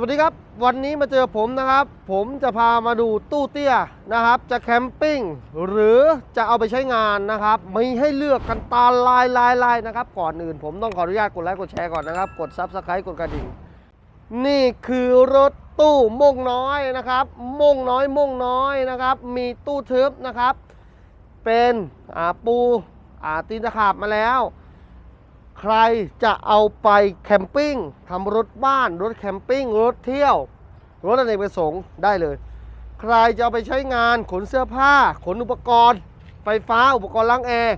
วัสดีครับ วันนี้มาเจอผมนะครับ ผมจะพามาดูตู้เตี้ยนะครับ จะแคมปิ้งหรือจะเอาไปใช้งานนะครับมีให้เลือกกันตาลายลายลายนะครับ ก่อนอื่นผมต้องขออนุญาตกดไลค์กดแชร์ก่อนนะครับ กดซับสไครต์กดกระดิ่ง นี่คือรถตู้ม่งน้อยนะครับม่งน้อยม่งน้อยนะครับ มีตู้ทึบนะครับ เป็นปูตีนตะขาบมาแล้ว ใครจะเอาไปแคมปิ้งทำรถบ้าน รถแคมปิ้ง รถเที่ยว รถอเนกประสงค์ได้เลย ใครจะเอาไปใช้งานขนเสื้อผ้า ขนอุปกรณ์ ไฟฟ้าอุปกรณ์ล้างแอร์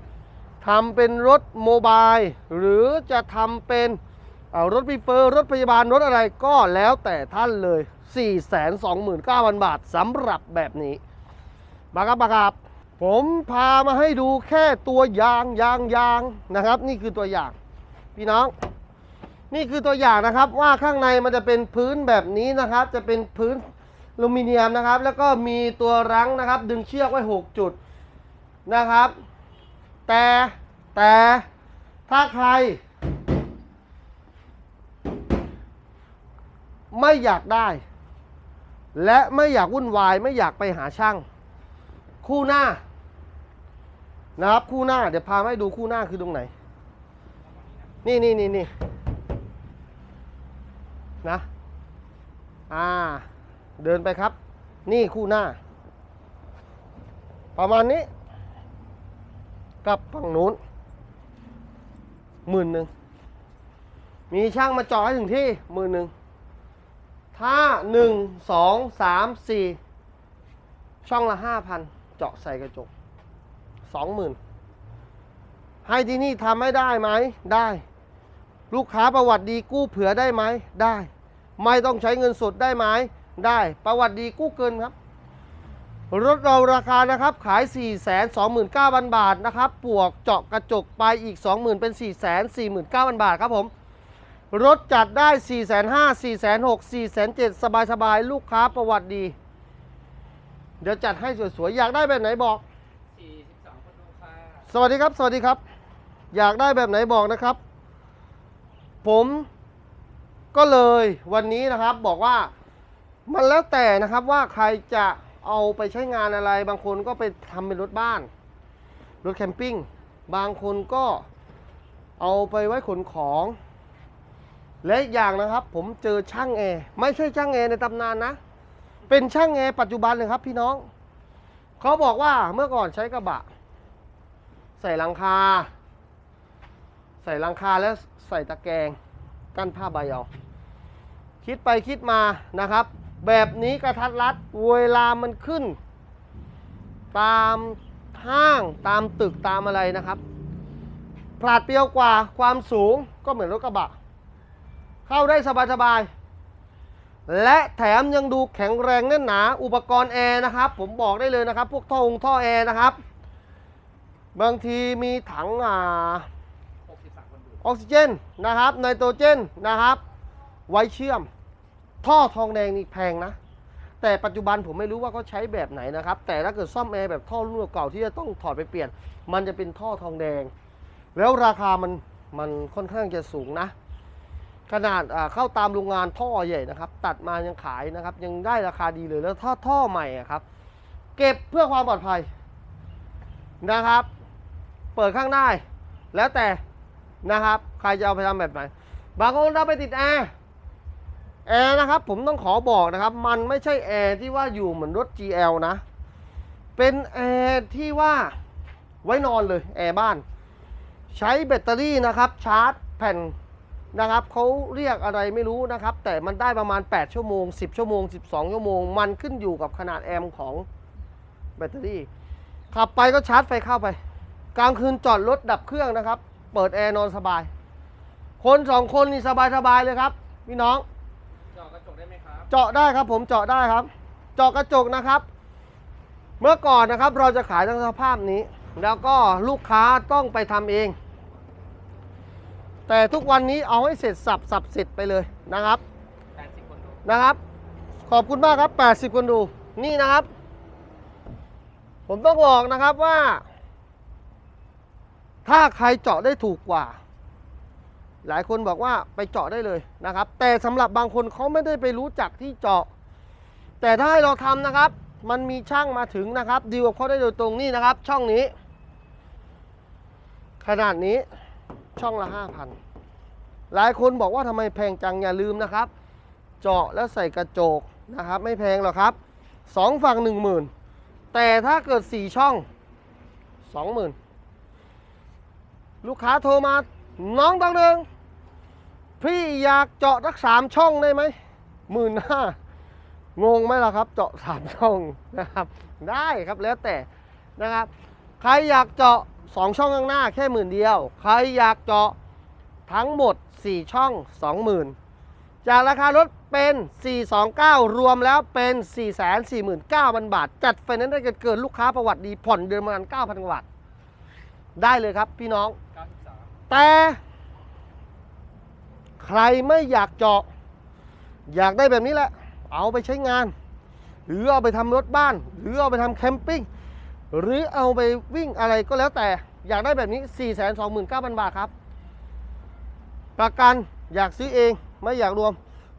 ทำเป็นรถโมบาย หรือจะทำเป็นรถปีเฟอร์ รถพยาบาลรถอะไรก็แล้วแต่ท่านเลย 429,000 บาทสำหรับแบบนี้บาครับบาครับผมพามาให้ดูแค่ตัวอย่างยางยางนะครับ นี่คือตัวอย่าง พี่น้อง นี่คือตัวอย่างนะครับว่าข้างในมันจะเป็นพื้นแบบนี้นะครับ จะเป็นพื้นลูมิเนียมนะครับ แล้วก็มีตัวรั้งนะครับ ดึงเชือกไว้ 6 จุดนะครับ แต่แต่ถ้าใคร ไม่อยากได้ และไม่อยากวุ่นวายไม่อยากไปหาช่าง คู่หน้านะครับคู่หน้าเดี๋ยวพามาให้ดูคู่หน้าคือตรงไหน นี่นี่นี่นี่นะ อ่า เดินไปครับ นี่คู่หน้า ประมาณนี้ กับฝั่งนู้นหมื่นหนึ่ง มีช่างมาเจาะให้ถึงที่หมื่นหนึ่ง ถ้าหนึ่งสองสามสี่ช่องละห้าพันเจาะใส่กระจกสองหมื่นให้ที่นี่ทำให้ได้ไหมได้ ลูกค้าประวัติดีกู้เผื่อได้ไหมได้ ไม่ต้องใช้เงินสดได้ไหมได้ ประวัติดีกู้เกินครับ รถเราราคานะครับขาย 4 2 9 0 0 0 บาทนะครับปวกเจาะกระจกไปอีก 20,000 เป็น 4 4 9 0 0 0 บาทครับผมรถจัดได้ 4 5 0 0 0 4 6 0 0 4 7 0 0 สบายสบายๆลูกค้าประวัติดี เดี๋ยวจัดให้สวยๆ อยากได้แบบไหนบอก 42คนดูค่ะ สวัสดีครับ สวัสดีครับ อยากได้แบบไหนบอกนะครับ ผมก็เลยวันนี้นะครับบอกว่ามันแล้วแต่นะครับว่าใครจะเอาไปใช้งานอะไร บางคนก็ไปทำเป็นรถบ้าน รถแคมปิ้ง บางคนก็เอาไปไว้ขนของ และอีกอย่างนะครับ ผมเจอช่างแอร์ไม่ใช่ช่างแอร์ในตำนานนะ เป็นช่างแอร์ปัจจุบันเลยครับพี่น้อง เขาบอกว่าเมื่อก่อนใช้กระบะ ใส่หลังคา ใส่หลังคาแล้ว ใส่ตะแกรงกั้นผ้าใบเอาคิดไปคิดมานะครับ แบบนี้กระทัดรัดเวลามันขึ้น ตามห้างตามตึกตามอะไรนะครับผลาดเปรียวกว่าความสูงก็เหมือนรถกระบะ เข้าได้สบายๆและแถมยังดูแข็งแรงแน่นหนา อุปกรณ์แอร์นะครับ ผมบอกได้เลยนะครับ พวกท่อองท่อแอร์นะครับ บางทีมีถังอ่า ออกซิเจนนะครับไนโตรเจนนะครับ ไว้เชื่อม ท่อทองแดงนี่แพงนะ แต่ปัจจุบันผมไม่รู้ว่าเขาใช้แบบไหนนะครับ แต่ถ้าเกิดซ่อมแอร์แบบท่อรุ่นเก่าที่จะต้องถอดไปเปลี่ยน มันจะเป็นท่อทองแดง แล้วราคามันมันค่อนข้างจะสูงนะ ขนาดเข้าตามโรงงานท่อใหญ่นะครับ ตัดมายังขายนะครับ ยังได้ราคาดีเลยแล้วท่อท่อใหม่ครับ เก็บเพื่อความปลอดภัยนะครับ เปิดข้างได้แล้วแต่ นะครับ ใครจะเอาไปทำแบบไหน บางคนเอาไปติดแอร์ แอร์นะครับผมต้องขอบอกนะครับ มันไม่ใช่แอร์ที่ว่าอยู่เหมือนรถ GL นะ เป็นแอร์ที่ว่าไว้นอนเลยแอร์บ้าน ใช้แบตเตอรี่นะครับชาร์จแผ่นนะครับเขาเรียกอะไรไม่รู้นะครับ แต่มันได้ประมาณ 8 ชั่วโมง 10 ชั่วโมง 12 ชั่วโมง มันขึ้นอยู่กับขนาดแอมป์ของแบตเตอรี่ ขับไปก็ชาร์จไฟเข้าไป กลางคืนจอดรถดับเครื่องนะครับ เปิดแอร์นอนสบาย คนสองคนนี่สบายสบายๆเลยครับพี่น้องจอกระจกได้ไหมครับ เจาะได้ครับผมเจาะได้ครับ เจาะกระจกนะครับ เมื่อก่อนนะครับเราจะขายทั้งสภาพนี้ แล้วก็ลูกค้าต้องไปทำเอง แต่ทุกวันนี้เอาให้เสร็จสับสับเสร็จไปเลยนะครับ80คนดูนะครับ ขอบคุณมากครับ 80 คนดูนี่นะครับ ผมต้องบอกนะครับว่า ถ้าใครเจาะได้ถูกกว่า หลายคนบอกว่าไปเจาะได้เลยนะครับ แต่สำหรับบางคนเขาไม่ได้ไปรู้จักที่เจาะ แต่ถ้าให้เราทำนะครับ มันมีช่างมาถึงนะครับดีลกับเขาได้โดยตรงนี่นะครับ ช่องนี้ ขนาดนี้ช่องละ5,000หลายคนบอกว่าทำไมแพงจังอย่าลืมนะครับ เจาะแล้วใส่กระจกนะครับ ไม่แพงหรอกครับสองฝั่งหนึ่งหมื่นแต่ถ้าเกิดสี่ช่องสองหมื่น ลูกค้าโทรมา น้องตังหนึ่งพี่อยากเจาะรักสามช่องได้ไหมหมื่นห้างงไหมล่ะครับ เจาะสามช่องนะครับ ได้ครับแล้วแต่นะครับ ใครอยากเจาะสองช่องข้างหน้าแค่หมื่นเดียว ใครอยากเจาะทั้งหมด 4 ช่อง 20,000 จากราคารถเป็น 429 รวมแล้วเป็น 449,000 บาท จัดไฟแนนซ์ได้เกินลูกค้าประวัติดีผ่อนเดือนประมาณ9,000กว่าบาท ได้เลยครับพี่น้อง แต่ใครไม่อยากเจาะ อยากได้แบบนี้แหละ เอาไปใช้งาน หรือเอาไปทำรถบ้าน หรือเอาไปทำแคมปิ้งหรือเอาไปวิ่งอะไรก็แล้วแต่อยากได้แบบนี้ 429,000 บาทครับ ประกันอยากซื้อเองไม่อยากรวม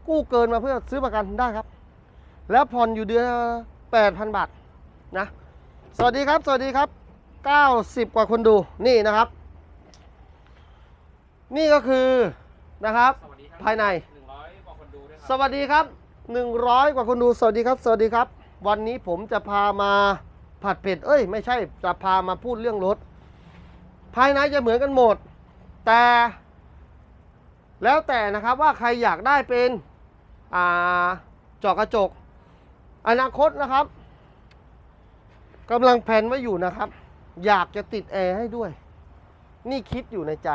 กู้เกินมาเพื่อซื้อประกันได้ครับ แล้วผ่อนอยู่เดือน 8,000 บาทนะ สวัสดีครับ สวัสดีครับ 90 กว่าคนดูนี่นะครับ นี่ก็คือนะครับสวัสดีครับภายใน100กว่าคนดูด้วยคสรับวัสดีครับ 100 กว่าคนดูสวัสดีครับ สวัสดีครับ วันนี้ผมจะพามาผัดเผ็ด เอ้ย ไม่ใช่จะพามาพูดเรื่องรถ ภายในจะเหมือนกันหมด แต่ แล้วแต่นะครับว่าใครอยากได้เป็นอ่าเจาะกระจก อนาคตนะครับกำลังแผนไว้อยู่นะครับ อยากจะติดแอร์ให้ด้วย นี่คิดอยู่ในใจ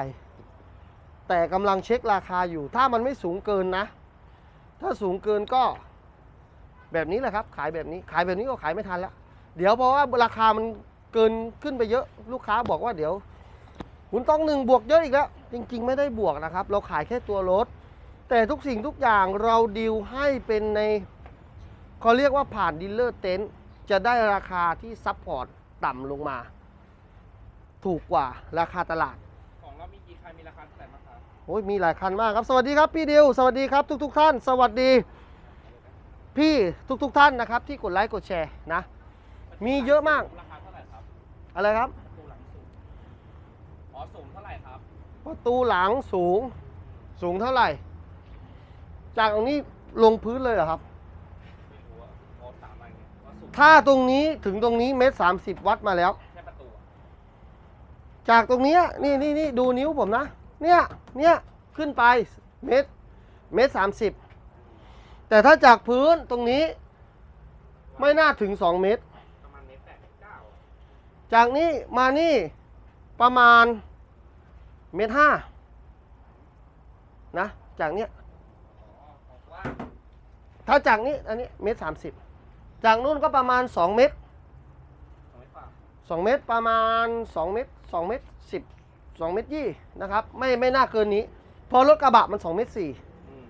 แต่กำลังเช็คราคาอยู่ ถ้ามันไม่สูงเกินนะ ถ้าสูงเกินก็แบบนี้แหละครับ ขายแบบนี้ ขายแบบนี้ก็ขายไม่ทันแล้ว เดี๋ยวเพราะว่าราคามันเกินขึ้นไปเยอะ ลูกค้าบอกว่าเดี๋ยว คุณต้องหนึ่งบวกเยอะอีกแล้ว จริง ๆ ไม่ได้บวกนะครับ เราขายแค่ตัวรถ แต่ทุกสิ่งทุกอย่างเราดีลให้เป็นในเขาเรียกว่าผ่านดีลเลอร์เต็นท์จะได้ราคาที่ซัพพอร์ตต่ำลงมา ถูกกว่าราคาตลาด โอ้ยมีหลายคันมากครับ สวัสดีครับพี่ดิวสวัสดีครับทุก ๆ ท่าน สวัสดี พี่ทุก ๆ ท่านนะครับ ที่กดไลค์กดแชร์นะ มีเยอะมาก ราคาเท่าไหร่ครับอะไรครับ ประตูหลังสูงอ๋อสูงเท่าไหร่ครับประตูหลังสูง สูงเท่าไหร่ จากตรงนี้ลงพื้นเลยเหรอครับ ไม่รู้ว่าโอ้ตามมาเนี่ยว่าสูงถ้าตรงนี้ถึงตรงนี้เมตรสามสิบวัดมาแล้ว แค่ประตูอะจากตรงเนี้ยนี่นี่นี่ดูนิ้วผมนะ เนี่ยเนี่ยขึ้นไปเมตรเมตรสามสิบแต่ถ้าจากพื้นตรงนี้ไม่น่าถึง2เมตร ประมาณเมตรแปดเก้าจากนี้มานี่ประมาณเมตรห้านะจากเนี้ยถ้าจากนี้อันนี้เมตรสามสิบจากนู้นก็ประมาณ2เมตรของเมตรประมาณ2เมตร2เมตรสิบ 2เมตรยี่นะครับไม่ไม่น่าเกินนี้เพอรถกระบะมัน2เมตรสี่อืม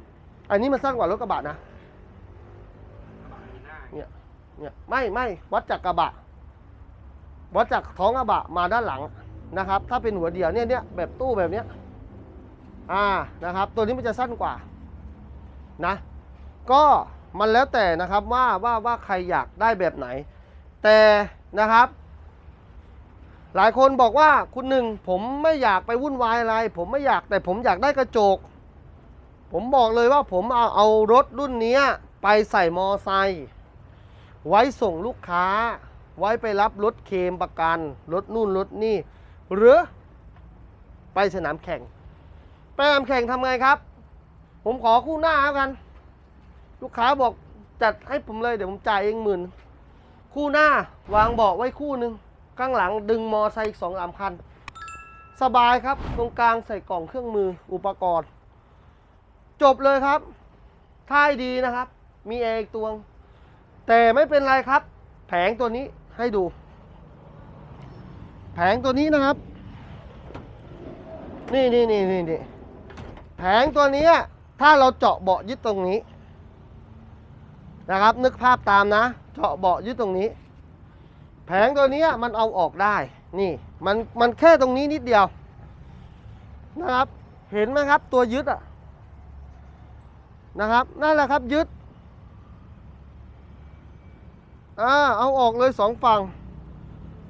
อันนี้มันสั้นกว่ารถกระบะนะกระบะมีหน้าเนี่ยเนี่ยไม่ไม่วัดจากกระบะ วัดจากท้องกระบะมาด้านหลังนะครับ ถ้าเป็นหัวเดียวเนี่ยเนี่ยแบบตู้แบบเนี้ยอ่านะครับ ตัวนี้มันจะสั้นกว่านะ ก็มันแล้วแต่นะครับว่าว่าว่าใครอยากได้แบบไหน แต่นะครับ หลายคนบอกว่าคุณหนึ่งผมไม่อยากไปวุ่นวายอะไร ผมไม่อยากแต่ผมอยากได้กระจก ผมบอกเลยว่าผมเอาเอารถรุ่นนี้ไปใส่มอไซค์ไว้ส่งลูกค้า ไว้ไปรับรถเคมประกันรถนู่นรถนี่ หรือ ไปสนามแข่งไปสนามแข่งทำไงครับ ผมขอคู่หน้าแล้วกัน ลูกค้าบอกจัดให้ผมเลยเดี๋ยวผมจ่ายเองหมื่นคู่หน้าวางเบาะไว้คู่หนึ่ง ข้างหลังดึงมอไซค์อีกสองสามคัน สบายครับ ตรงกลางใส่กล่องเครื่องมืออุปกรณ์ จบเลยครับท่ายดีนะครับ มีแอร์อีกตัวง แต่ไม่เป็นไรครับ แผงตัวนี้ให้ดู แผงตัวนี้นะครับ นี่นี่นี่นี่นี่แผงตัวนี้ถ้าเราเจาะเบาะยึดตรงนี้ นะครับ นึกภาพตามนะ เจาะเบาะยึดตรงนี้ แผงตัวนี้มันเอาออกได้นี่มันมันแค่ตรงนี้นิดเดียว นะครับ เห็นไหมครับ ตัวยึดอะนะครับนั่นแหละครับยึดอ่าเอาออกเลยสองฝั่ง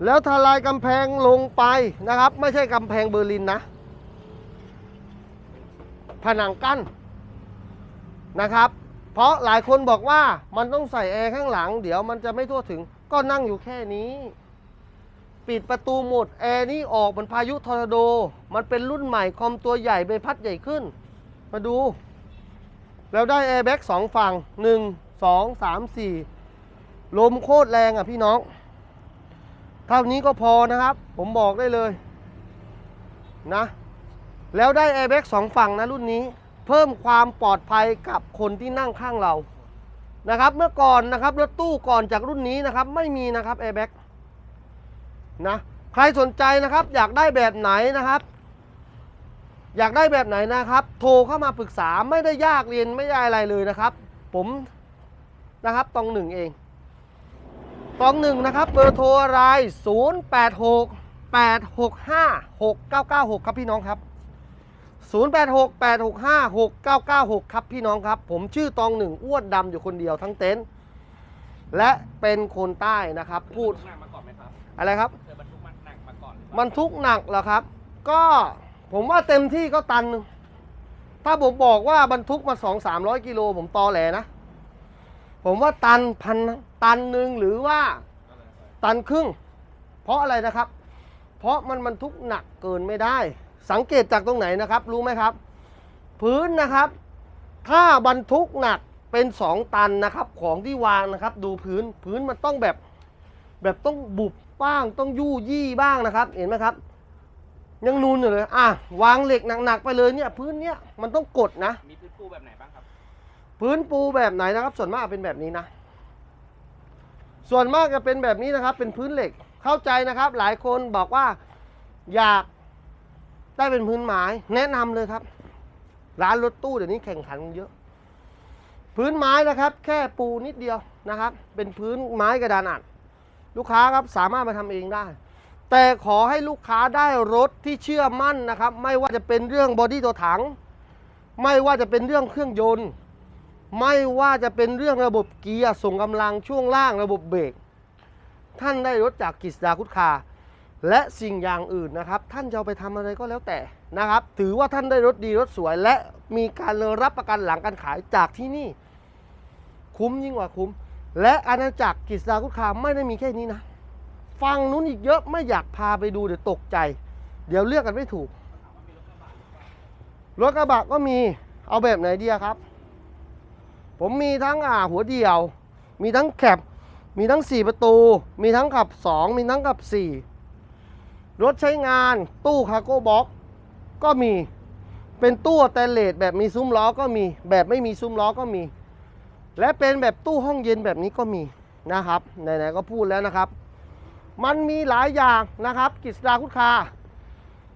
แล้วทลายกำแพงลงไปนะครับ ไม่ใช่กำแพงเบอร์ลินนะผนังกั้นนะครับ เพราะหลายคนบอกว่ามันต้องใส่แอร์ข้างหลัง เดี๋ยวมันจะไม่ทั่วถึง ก็นั่งอยู่แค่นี้ ปิดประตูหมด แอร์นี่ออกเหมันพายุทอร์นาโด มันเป็นรุ่นใหม่คอมตัวใหญ่ใบพัดใหญ่ขึ้น มาดู แล้วได้แอร์แบ็กสองฝั่งหนึ่งสองสามสี่ลมโคตรแรงอะพี่น้อง เท่านี้ก็พอนะครับ ผมบอกได้เลยนะ แล้วได้แอร์แบ็กสองฝั่งนะรุ่นนี้ เพิ่มความปลอดภัยกับคนที่นั่งข้างเรา นะครับเมื่อก่อนนะครับรถตู้ก่อนจากรุ่นนี้นะครับไม่มีนะครับแอร์แบ็กนะใครสนใจนะครับอยากได้แบบไหนนะครับ อยากได้แบบไหนนะครับ โทรเข้ามาปรึกษาไม่ได้ยากเรียนไม่ได้อะไรเลยนะครับ ผมนะครับตองหนึ่งเองตองหนึ่งนะครับเบอร์โทรอะไร 0 8 6 8 6 5 6 9 9 6 ครับพี่น้องครับ 0 8 6 8 6 5 6 9 9 6 ครับพี่น้องครับ ผมชื่อตองหนึ่งอ้วนดำอยู่คนเดียวทั้งเต็นท์และเป็นคนใต้นะครับ พูดหนักมาก่อนไหมครับอะไรครับ เคยบรรทุกมันหนักมาก่อนหรือเปล่ามันทุกข์หนักเหรอครับ ก็ผมว่าเต็มที่ก็ตันหนึ่งถ้าผมบอกว่าบรรทุกมาสองสามร้อยกิโลผมตอแหลนะ ผมว่าตันพันตันหนึ่งหรือว่าก็เลยไปตันครึ่ง เพราะอะไรนะครับ เพราะมันบรรทุกหนักเกินไม่ได้ สังเกตจากตรงไหนนะครับ รู้ไหมครับ พื้นนะครับ ถ้าบรรทุกหนักเป็น 2 ตันนะครับ ของที่วางนะครับ ดูพื้นพื้นมันต้องแบบ แบบต้องบุบบ้างต้องยู่ยี่บ้างนะครับ เห็นไหมครับ ยังนูนอยู่เลย อะ วางเหล็กหนักๆไปเลยเนี่ย พื้นเนี้ยมันต้องกดนะ มีพื้นปูแบบไหนบ้างครับ พื้นปูแบบไหนนะครับ ส่วนมากเป็นแบบนี้นะ ส่วนมากจะเป็นแบบนี้นะครับ เป็นพื้นเหล็กเข้าใจนะครับ หลายคนบอกว่าอยาก ได้เป็นพื้นไม้แนะนำเลยครับ ร้านรถตู้เดี๋ยวนี้แข่งขันกันเยอะ พื้นไม้นะครับ แค่ปูนิดเดียวนะครับ เป็นพื้นไม้กระดานอัดลูกค้าครับสามารถมาทำเองได้ แต่ขอให้ลูกค้าได้รถที่เชื่อมั่นนะครับ ไม่ว่าจะเป็นเรื่องบอดี้ตัวถัง ไม่ว่าจะเป็นเรื่องเครื่องยนต์ ไม่ว่าจะเป็นเรื่องระบบเกียร์ส่งกำลังช่วงล่างระบบเบรกท่านได้รถจากกิจดาคุดคา และสิ่งอย่างอื่นนะครับ ท่านจะเอาไปทำอะไรก็แล้วแต่นะครับ ถือว่าท่านได้รถดีรถสวย และมีการรับประกันหลังการขายจากที่นี่ คุ้มยิ่งกว่าคุ้ม และอาณาจักรกิจดาคุคาไม่ได้มีแค่นี้นะฟังนู้นอีกเยอะไม่อยากพาไปดูเดี๋ยวตกใจ เดี๋ยวเลือกกันไม่ถูก รถกระบะก็มีเอาแบบไหนดีครับ ผมมีทั้งอ่าหัวเดี่ยว มีทั้งแคบมีทั้ง 4 ประตู มีทั้งขับ 2 มีทั้งขับ 4 รถใช้งานตู้คาร์โก้บ็อกก็มีเป็นตู้สแตนเลสแบบมีซุ้มล้อก็มี แบบไม่มีซุ้มล้อก็มี และเป็นแบบตู้ห้องเย็นแบบนี้ก็มีนะครับไหนๆก็พูดแล้วนะครับ มันมีหลายอย่างนะครับกิจดาคุดคา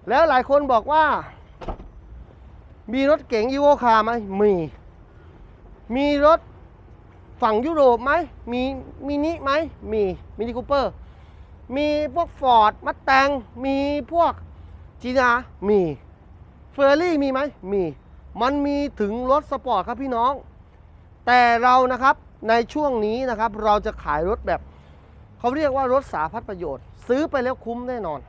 แล้วหลายคนบอกว่า มีรถเก๋งอีโวคาไหมมี มีรถฝั่งยุโรปไหมมีมินิไหมมีมินิคูเปอร์ มีพวกฟอร์ดมัตแตงมีพวกจีนามีเฟอร์รี่มีไหมมี มันมีถึงรถสปอร์ตครับพี่น้อง แต่เรานะครับในช่วงนี้นะครับเราจะขายรถแบบเขาเรียกว่ารถสาพัดประโยชน์ ซื้อไปแล้วคุ้มแน่นอน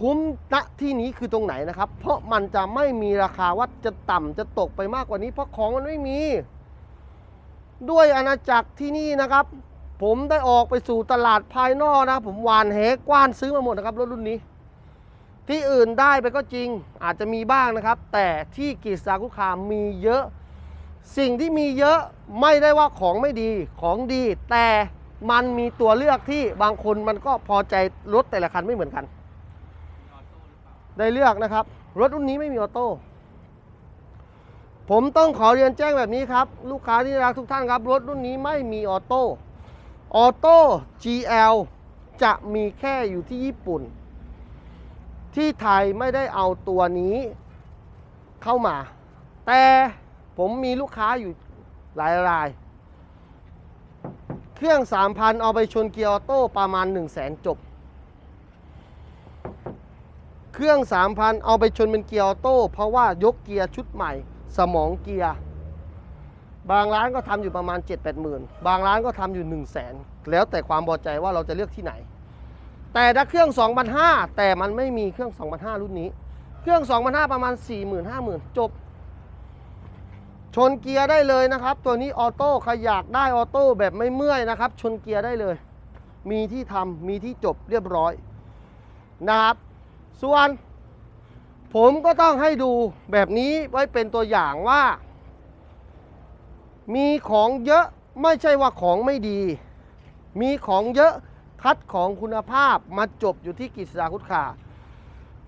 คุ้มณที่นี้คือตรงไหนนะครับ เพราะมันจะไม่มีราคาว่าจะต่ำจะตกไปมากกว่านี้ เพราะของมันไม่มี ด้วยอาณาจักรที่นี่นะครับ ผมได้ออกไปสู่ตลาดภายนอกนะ ผมหวานแหกว้านซื้อมาหมดนะครับรถรุ่นนี้ ที่อื่นได้ไปก็จริงอาจจะมีบ้างนะครับ แต่ที่กิจสาคุคามมีเยอะ สิ่งที่มีเยอะไม่ได้ว่าของไม่ดีของดี แต่มันมีตัวเลือกที่บางคนมันก็พอใจรถแต่ละคันไม่เหมือนกัน ได้เลือกนะครับ รถรุ่นนี้ไม่มีออโต้ผมต้องขอเรียนแจ้งแบบนี้ครับ ลูกค้าที่รักทุกท่านครับ รถรุ่นนี้ไม่มีออโต้ ออโต้ GL จะมีแค่อยู่ที่ญี่ปุ่น ที่ไทยไม่ได้เอาตัวนี้เข้ามา แต่ผมมีลูกค้าอยู่หลายราย เครื่อง 3,000 เอาไปชนเกียร์ออโต้ประมาณ 1 0 0 0 0แสนจบ เครื่อง 3,000 เอาไปชนเป็นเกียร์ออโต้เพราะว่ายกเกียร์ชุดใหม่ สมองเกียร์ บางร้านก็ทำอยู่ประมาณ 7 8หมื่นบางร้านก็ทำอยู่ 1 0 0 0 0แสนแล้วแต่ความพอใจว่าเราจะเลือกที่ไหน แต่ถ้าเครื่อง2,500แต่มันไม่มีเครื่อง2,500รุ่นนี้ เครื่อง2,500ประมาณ 40,000 50,000จบ ชนเกียร์ได้เลยนะครับ ตัวนี้ออโต้ใครอยากได้ออโต้แบบไม่เมื่อยนะครับ ชนเกียร์ได้เลย มีที่ทำมีที่จบเรียบร้อยนะครับ ส่วนผมก็ต้องให้ดูแบบนี้ไว้เป็นตัวอย่างว่า มีของเยอะไม่ใช่ว่าของไม่ดี มีของเยอะคัดของคุณภาพมาจบอยู่ที่กิจสดาคุดขา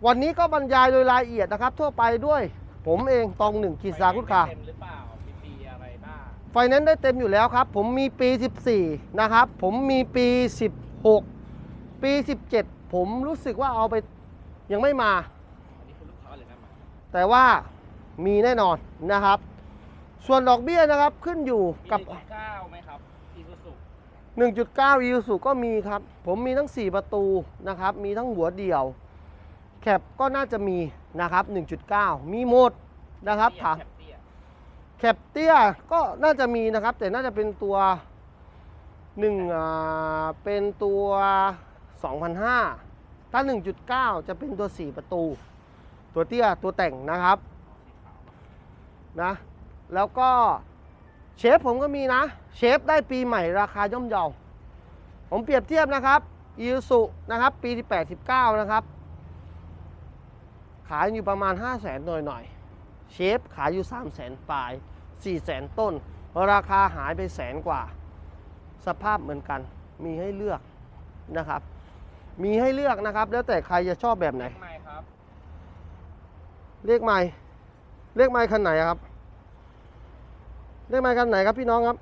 วันนี้ก็บรรยายโดยรายละเอียดนะครับ ทั่วไปด้วยผมเองตองหนึ่งกิจสดาคุดขาเต็มหรือเปล่ามีปีอะไรบ้างไฟแนนซ์ได้เต็มอยู่แล้วครับ ผมมีปี 14 นะครับ ผมมีปี 16 ปี 17 ผมรู้สึกว่าเอาไปยังไม่มาอันนี้คุณลูกค้าเลยนะมาแต่ว่ามีแน่นอนนะครับ ส่วนดอกเบี้ยนะครับขึ้นอยู่กับมีเก้าไหมครับอีซูซุ1.9 อีซูก็มีครับ ผมมีทั้ง 4 ประตูนะครับ มีทั้งหัวเดี่ยว แคปก็น่าจะมีนะครับ 1.9 มีหมดนะครับถามแคปเตี้ยแคปเตี้ยก็น่าจะมีนะครับ แต่น่าจะเป็นตัวหนึ่งอ่าเป็นตัว2,500ถ้า 1.9 จะเป็นตัว 4 ประตู ตัวเตี้ยตัวแต่งนะครับนะ แล้วก็เชฟผมก็มีนะ เชฟได้ปีใหม่ราคาย่อมเยา ผมเปรียบเทียบนะครับอีสุนะครับ ปีที่ 89 นะครับ ขายอยู่ประมาณ 5 0 0แสนหน่อยหน่อยๆเชฟขายอยู่ 3 0 0แสนปลาย 4 0 0แสนต้น ราคาหายไปแสนกว่า สภาพเหมือนกัน มีให้เลือกนะครับ มีให้เลือกนะครับ แล้วแต่ใครจะชอบแบบไหนไม่ครับ เลขไม้เลขไม้คันไหนอะครับ เลขไม้คันไหนครับพี่น้องครับ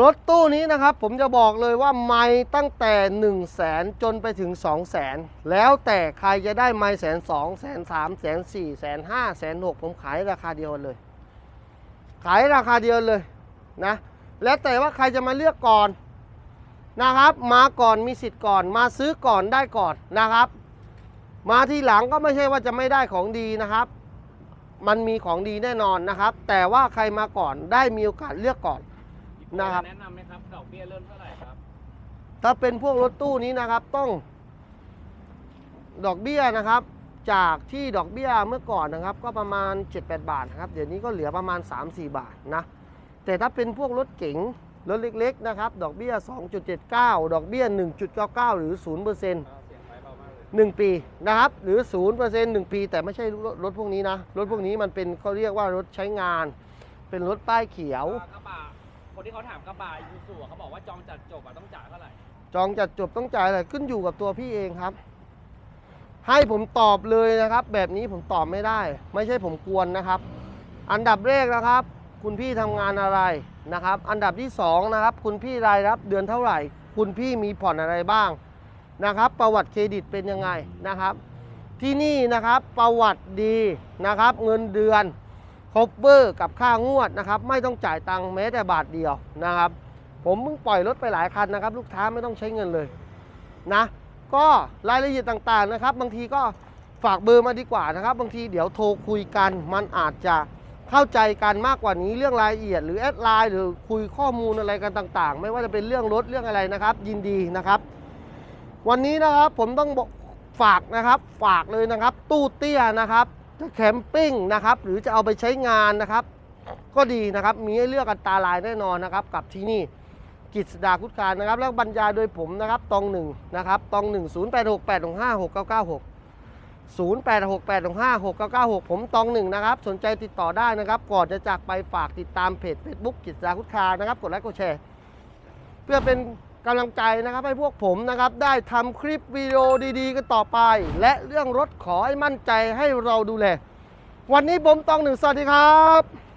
รถตู้นี้นะครับ ผมจะบอกเลยว่าไม่ตั้งแต่1 0 0 0 0แสนจนไปถึง 2 0 0แสนแล้วแต่ใครจะได้ไม่แสนสองแสนสามแสนสี่แสนห้าแสนหกผมขายราคาเดียวเลย ขายราคาเดียวเลยนะ แล้วแต่ว่าใครจะมาเลือกก่อนนะครับ มาก่อนมีสิทธิ์ก่อน มาซื้อก่อนได้ก่อนนะครับ มาทีหลังก็ไม่ใช่ว่าจะไม่ได้ของดีนะครับ มันมีของดีแน่นอนนะครับ แต่ว่าใครมาก่อนได้มีโอกาสเลือกก่อน นะครับ แนะนำไหมครับดอกเบี้ยเริ่มเท่าไหร่ครับ ถ้าเป็นพวกรถตู้นี้นะครับต้อง ดอกเบี้ยนะครับ จากที่ดอกเบี้ยเมื่อก่อนนะครับ ก็ประมาณ 7-8 บาทนะครับ เดี๋ยวนี้ก็เหลือประมาณ 3-4 บาทนะ แต่ถ้าเป็นพวกรถเก๋งรถเล็กๆนะครับ ดอกเบี้ย 2.79 ดอกเบี้ย 1.99 หรือ 0%เ1 ปีนะครับ หรือ 0% 1 ปี แต่ไม่ใช่รถรถพวกนี้นะ รถพวกนี้มันเป็นเขาเรียกว่ารถใช้งาน เป็นรถป้ายเขียวอ่ากระบะคนที่เขาถามกระบะอีซูซุเขาบอกว่าจองจัดจบอะต้องจ่ายเท่าไหร่จองจัดจบต้องจ่ายอะไรขึ้นอยู่กับตัวพี่เองครับ ให้ผมตอบเลยนะครับ แบบนี้ผมตอบไม่ได้ ไม่ใช่ผมกวนนะครับ อันดับแรกนะครับ คุณพี่ทำงานอะไรนะครับ อันดับที่สองนะครับคุณพี่รายรับเดือนเท่าไหร่ คุณพี่มีผ่อนอะไรบ้าง นะครับ ประวัติเครดิตเป็นยังไงนะครับ ที่นี่นะครับประวัติดีนะครับ เงินเดือนครบเบอร์กับค่างวดนะครับ ไม่ต้องจ่ายตังค์แม้แต่บาทเดียวนะครับ ผมเพิ่งปล่อยรถไปหลายคันนะครับ ลูกค้าไม่ต้องใช้เงินเลยนะก็รายละเอียดต่างๆนะครับ บางทีก็ฝากเบอร์มาดีกว่านะครับ บางทีเดี๋ยวโทรคุยกัน มันอาจจะเข้าใจกันมากกว่านี้เรื่องรายละเอียดหรือแอดไลน์หรือคุยข้อมูลอะไรกันต่าง ๆ ไม่ว่าจะเป็นเรื่องรถเรื่องอะไรนะครับ ยินดีนะครับ วันนี้นะครับผมต้องฝากนะครับฝากเลยนะครับ ตู้เตี้ยนะครับจะแคมปิ้งนะครับหรือจะเอาไปใช้งานนะครับ ก็ดีนะครับมีให้เลือกกันตาลายแน่นอนนะครับ กับที่นี่กิจสดาคุดคารนะครับ แล้วบรรยายโดยผมนะครับตองหนึ่งนะครับตองหนึ่งศูนย์แปดหกแปดห้าหกเก้าเก้าหกศูนย์แปดหกแปดห้าหกเก้าเก้าหกผมตองหนึ่งนะครับ สนใจติดต่อได้นะครับ ก่อนจะจากไปฝากติดตามเพจ Facebook กิจสดาคุดคารนะครับ กดไลค์กดแชร์ เพื่อเป็น กำลังใจนะครับให้พวกผมนะครับได้ทำคลิปวิดีโอดีๆกันต่อไป และเรื่องรถขอให้มั่นใจให้เราดูแล วันนี้ผมตองหนึ่งสวัสดีครับ